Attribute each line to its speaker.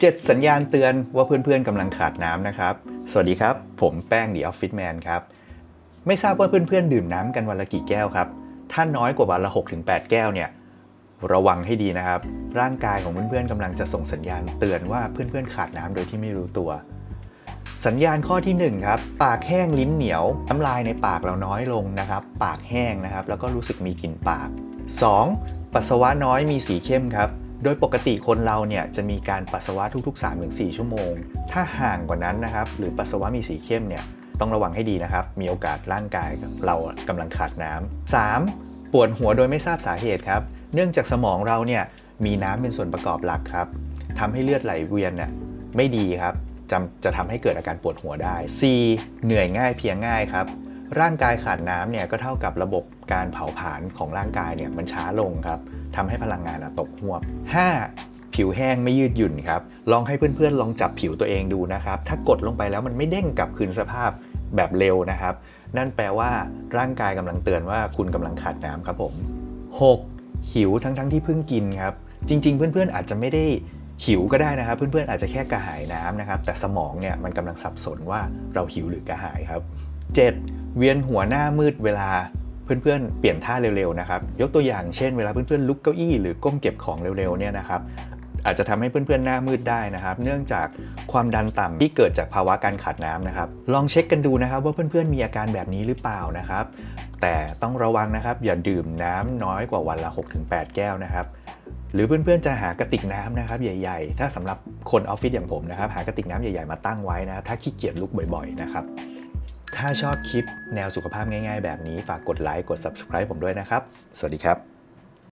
Speaker 1: 7 สัญญาณเตือนว่าเพื่อนๆกำลังขาดน้ำนะครับ สวัสดีครับ ผมแป้ง The Office Man ครับ ไม่ทราบว่าเพื่อนๆ ดื่มน้ำกันวันละกี่แก้วครับ ถ้าน้อยกว่าวันละ 6-8 แก้วเนี่ย ระวังให้ดีนะครับ ร่างกายของเพื่อนๆกำลังจะส่งสัญญาณเตือนว่าเพื่อนๆขาดน้ำโดยที่ไม่รู้ตัว สัญญาณข้อที่1ครับปากแห้งลิ้นเหนียวน้ำลายในปากเราน้อยลงนะครับ ปากแห้งนะครับ แล้วก็รู้สึกมีกลิ่นปาก 2. ปัสสาวะน้อยมีสีเข้มครับ โดยปกติคนเราเนี่ยจะมีการปัสสาวะทุกๆ 3-4 ชั่วโมง ถ้าห่างกว่านั้นนะครับหรือปัสสาวะมีสีเข้มเนี่ยต้องระวังให้ดีนะครับ มีโอกาสร่างกายเรากำลังขาดน้ำ 3. ปวดหัวโดยไม่ทราบสาเหตุครับ เนื่องจากสมองเราเนี่ยมีน้ำเป็นส่วนประกอบหลักครับทำให้เลือดไหลเวียนเนี่ยไม่ดีครับจะจะทำให้เกิดอาการปวดหัวได้ C เหนื่อยง่ายเพียงง่ายครับ ร่างกายขาดน้ำเนี่ยก็เท่ากับระบบการเผาผลาญของร่างกายเนี่ยมันช้าลงครับทำให้พลังงานตกหวบ 5. ผิวแห้งไม่ยืดหยุ่นครับ ลองให้เพื่อนๆ ลองจับผิวตัวเองดูนะครับ ถ้ากดลงไปแล้วมันไม่เด้งกลับคืนสภาพแบบเร็วนะครับ นั่นแปลว่าร่างกายกำลังเตือนว่าคุณกำลังขาดน้ำครับผม 6. หิวทั้งๆที่เพิ่งกินครับ จริง ๆ เพื่อนๆ อาจจะไม่ได้หิวก็ได้นะครับ เพื่อนๆ อาจจะแค่กระหายน้ำนะครับ แต่สมองเนี่ยมันกำลังสับสนว่าเราหิวหรือกระหายครับ 7. เวียนหัวหน้ามืดเวลาเพื่อนๆ เปลี่ยนท่าเร็วๆนะครับ ยกตัวอย่างเช่นเวลาเพื่อนๆ ลุกเก้าอี้หรือก้มเก็บของเร็วๆ เนี่ยนะครับ อาจจะทำให้เพื่อนๆ หน้ามืดได้นะครับ เนื่องจากความดันต่ำที่เกิดจากภาวะการขาดน้ำนะครับ ลองเช็คกันดูนะครับว่าเพื่อนๆ มีอาการแบบนี้หรือเปล่านะครับ แต่ต้องระวังนะครับ อย่าดื่มน้ำน้อยกว่าวันละ 6-8 แก้วนะครับ หรือเพื่อนๆ จะหากระติกน้ำนะครับใหญ่ ๆ ถ้าสำหรับคนออฟฟิศอย่างผมนะครับ หากระติกน้ำใหญ่ๆ มาตั้งไว้นะ ถ้าขี้เกียจลุกบ่อย ๆ นะครับ ถ้าชอบคลิปแนวสุขภาพง่าย ๆ แบบนี้ฝากกดไลค์กด subscribe ผมด้วยนะครับ สวัสดีครับ